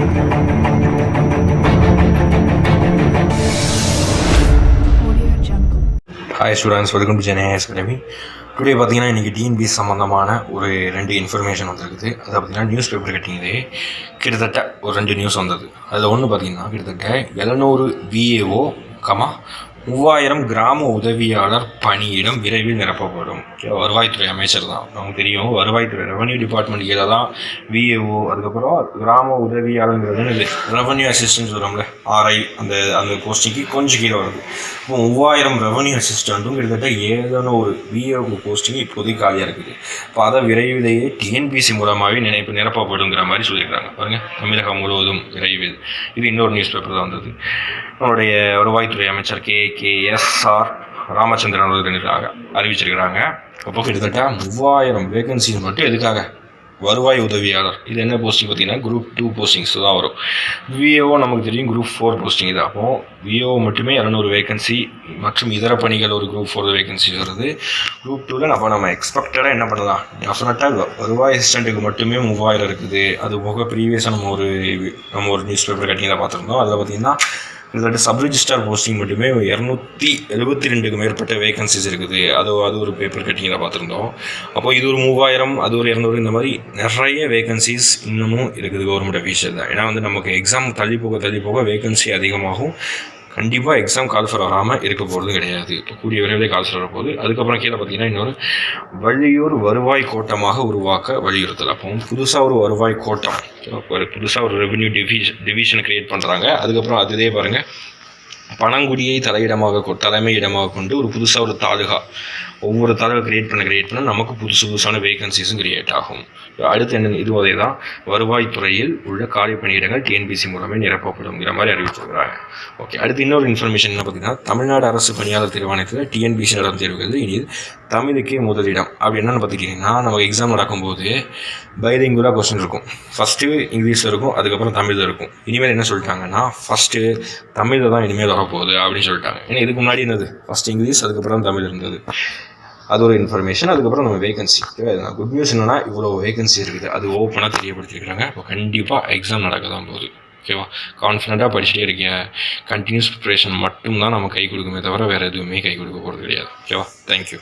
Hi students welcome to Chennai highers academy today பார்த்தீங்கன்னா இன்றைக்கி DNB சம்மந்தமான ஒரு ரெண்டு இன்ஃபர்மேஷன் வந்திருக்குது. அது பார்த்தீங்கன்னா நியூஸ் பேப்பர் கட்டிங்கு கிட்டத்தட்ட ஒரு ரெண்டு நியூஸ் வந்தது. அதில் ஒன்று பார்த்தீங்கன்னா கிட்டத்தட்ட எழுநூறு விஏஓ கமா மூவாயிரம் கிராம உதவியாளர் பணியிடம் விரைவில் நிரப்பப்படும். வருவாய்த்துறை அமைச்சர் தான். நமக்கு தெரியும் வருவாய்த்துறை ரெவன்யூ டிபார்ட்மெண்ட் கீழே தான் விஏஓ அதுக்கப்புறம் கிராம உதவியாளருங்கிறது இது ரெவன்யூ அசிஸ்டன்ட் சொல்கிறோம்ல ஆர்ஐ அந்த அந்த போஸ்டிங்க்கு கொஞ்சம் கீழே வருது. இப்போ மூவாயிரம் ரெவன்யூ அசிஸ்டண்ட்டும் கிட்டத்தட்ட ஏதோ ஒரு விஏஓ போஸ்டிங் இப்போதைக்கு காலியாக இருக்குது. இப்போ அதை விரைவிலேயே டிஎன்பிசி மூலமாகவே நினைப்பு நிரப்பப்படுங்கிற மாதிரி சொல்லியிருக்காங்க. பாருங்கள் தமிழகம் முழுவதும் விரைவில். இது இன்னொரு நியூஸ் பேப்பர் தான் வந்தது. நம்மளுடைய வருவாய்த்துறை அமைச்சர் K K S R Ramachandran அவர்கள் அறிவிச்சிருக்கிறாங்க. அப்போ கிட்டத்தட்ட மூவாயிரம் வேகன்சிஸ் மட்டும் எதுக்காக? வருவாய் உதவியாளர். இது என்ன போஸ்டிங் பார்த்தீங்கன்னா குரூப் டூ போஸ்டிங்ஸ் தான் வரும். விஏஓ நமக்கு தெரியும் குரூப் ஃபோர் போஸ்டிங் இது அப்போ விஏஓ மட்டுமே இரநூறு வேகன்சி மற்றும் இதர பணிகள் ஒரு குரூப் ஃபோர் வேகன்சி வருது. குரூப் டூவில் நம்ம நம்ம எக்ஸ்பெக்டடாக என்ன பண்ணலாம்? டெஃபினட்டாக வருவாய் அசிஸ்டண்ட்டுக்கு மட்டுமே மூவாயிரம் இருக்குது. அது போக ப்ரீவியஸாக நம்ம ஒரு நம்ம ஒரு நியூஸ் பேப்பர் கட்டிங்கில் பார்த்துருந்தோம். அதில் பார்த்தீங்கன்னா கிட்டத்தட்ட சப் ரிஜிஸ்டார் போஸ்டிங் மட்டுமே இரநூத்தி எழுபத்தி ரெண்டுக்கு மேற்பட்ட வேகன்சிஸ் இருக்குது. அது அது ஒரு பேப்பர் கட்டிங்கில் பார்த்துருந்தோம். அப்போ இது ஒரு மூவாயிரம் அது ஒரு இரநூறு இந்த மாதிரி நிறைய வேகன்சிஸ் இன்னமும் இருக்குது கவர்மெண்ட் அஃபீஷியல் தான். ஏன்னா வந்து நமக்கு எக்ஸாம் தள்ளி போக தள்ளி போக வேகன்சி அதிகமாகும். கண்டிப்பாக எக்ஸாம் கால்ஃபர் வராமல் இருக்க போகிறது கிடையாது. இப்போ கூடிய விரைவில் கால்ஃபர் வரப்போகுது அதுக்கப்புறம் கீழே பார்த்தீங்கன்னா இன்னொரு வள்ளியூர் வருவாய் கோட்டமாக உருவாக்க வலியுறுத்தல். அப்போ புதுசாக ஒரு வருவாய் கோட்டம். ஒரு புதுசாக ஒரு ரெவென்யூ டிவிஷன் டிவிஷன் க்ரியேட் பண்ணுறாங்க அதுக்கப்புறம் அதுலேயே பாருங்கள் பனங்குடியை தலையிடமாக கொ- தலைமையிடமாக கொண்டு ஒரு புதுசாக ஒரு தாலுகா ஒவ்வொரு தாலுகா கிரியேட் பண்ண கிரியேட் பண்ண நமக்கு புதுசு புதுசான வேகன்சிஸும் கிரியேட் ஆகும். அடுத்து என்ன இதுவதே தான் தான் வருவாய்த்துறையில் உள்ள காலி பணியிடங்கள் டிஎன்பிசி மூலமே நிரப்பப்படுங்கிற மாதிரி அறிவிச்சிருக்கிறாங்க. ஓகே அடுத்து இன்னொரு இன்ஃபர்மேஷன் என்ன பார்த்தீங்கன்னா தமிழ்நாடு அரசு பணியாளர் தேர்வாணையத்தில் டிஎன்பிசி நடந்த தேர்வுகள் இனி தமிழுக்கே முதலிடம். அப்படி என்னென்னு பார்த்துக்கிட்டிங்கன்னா நம்ம எக்ஸாம் நடக்கும்போது பைலிங்குலாக கொஸ்டின் இருக்கும். ஃபஸ்ட்டு இங்கிலீஷில் இருக்கும் அதுக்கப்புறம் தமிழில் இருக்கும். இனிமேல் என்ன சொல்லிட்டாங்கன்னா ஃபஸ்ட்டு தமிழில் தான் இனிமேல் வரப்போகுது அப்படின்னு சொல்லிட்டாங்க. ஏன்னா இதுக்கு முன்னாடி என்னது? ஃபஸ்ட் இங்கிலீஷ் அதுக்கப்புறம் தமிழ் இருந்தது. அது ஒரு இன்ஃபர்மேஷன் அதுக்கப்புறம் நம்ம வேகன்சி குட் நியூஸ் என்னன்னா இவ்வளோ வேகன்சி இருக்குது. அது ஓப்பனாக தெரியப்படுத்திருக்கிறாங்க இப்போ கண்டிப்பாக எக்ஸாம் நடக்க தான் போகுது. ஓகேவா கான்ஃபிடண்ட்டாக படிச்சுட்டே இருக்கீங்க. கண்டினியூஸ் ப்ரிப்ரேஷன் மட்டும்தான் நம்ம கை கொடுக்குமே தவிர வேறு எதுவுமே கை கொடுக்க போகிறது கிடையாது. ஓகேவா தேங்க்யூ